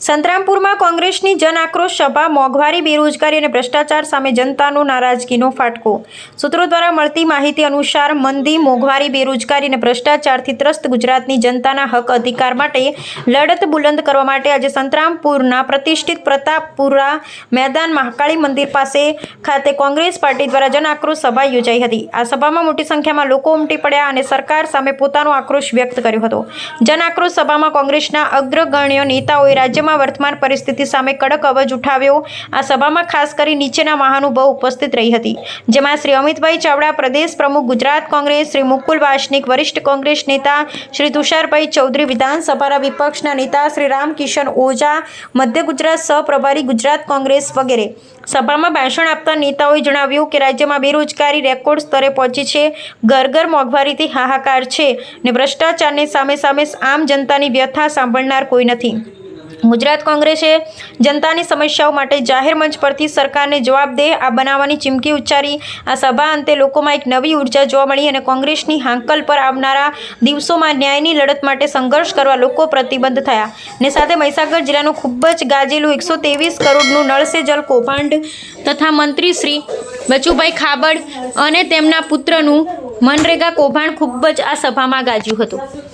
સંતરામપુરમાં કોંગ્રેસની જન આક્રોશ સભા, મોંઘવારી, બેરોજગારી અને ભ્રષ્ટાચાર સામે જનતાનો નારાજગીનો ફાટકો. સૂત્રો દ્વારા મળતી માહિતી અનુસાર, મંદી, મોંઘવારી, બેરોજગારી અને ભ્રષ્ટાચારથી ત્રસ્ત ગુજરાતની જનતાના હક અધિકાર માટે લડત બુલંદ કરવા માટે આજે સંતરામપુરના પ્રતિષ્ઠિત પ્રતાપપુરા મેદાન મહાકાળી મંદિર પાસે ખાતે કોંગ્રેસ પાર્ટી દ્વારા જન આક્રોશ સભા યોજાઈ હતી. આ સભામાં મોટી સંખ્યામાં લોકો ઉમટી પડ્યા અને સરકાર સામે પોતાનો આક્રોશ વ્યક્ત કર્યો હતો. જન આક્રોશ સભામાં કોંગ્રેસના અગ્રગણ્ય નેતાઓએ રાજ્યમાં વર્તમાન પરિસ્થિતિ સામે કડક અવાજ ઉઠાવ્યો. આ સભામાં ખાસ કરી નીચેના મહાનુભાવ ઉપસ્થિત રહી હતી. જેમાં શ્રી અમિતભાઈ ચાવડા પ્રદેશ પ્રમુખ, ગુજરાત કોંગ્રેસ, શ્રી મુકુલ વાસનિક, વરિષ્ઠ કોંગ્રેસ નેતા, શ્રી તુષારભાઈ ચૌધરી, વિધાનસભાના વિપક્ષના નેતા, શ્રી રામકિશન ઓઝા, મધ્ય ગુજરાત સહપ્રભારી, ગુજરાત કોંગ્રેસ વગેરે. સભામાં ભાષણ આપતા નેતાઓએ જણાવ્યું કે રાજ્યમાં બેરોજગારી રેકોર્ડ સ્તરે પહોંચી છે. ઘર ઘર મોંઘવારીથી હાહાકાર છે ને ભ્રષ્ટાચારની સામે સામે આમ જનતાની વ્યથા સાંભળનાર કોઈ નથી. ગુજરાત કોંગ્રેસે જનતાની સમસ્યાઓ માટે જાહેર મંચ પરથી સરકારને જવાબદેહ આ બનાવવાની ચીમકી ઉચ્ચારી. આ સભા અંતે લોકોમાં એક નવી ઊર્જા જોવા મળી અને કોંગ્રેસની હાંકલ પર આવનારા દિવસોમાં ન્યાયની લડત માટે સંઘર્ષ કરવા લોકો પ્રતિબદ્ધ થયા. ને સાથે મહીસાગર જિલ્લાનું ખૂબ જ ગાજેલું એકસો ત્રેવીસ કરોડનું નળ જલ કૌભાંડ તથા મંત્રી શ્રી બચુભાઈ ખાબડ અને તેમના પુત્રનું મનરેગા કૌભાંડ ખૂબ જ આ સભામાં ગાજ્યું હતું.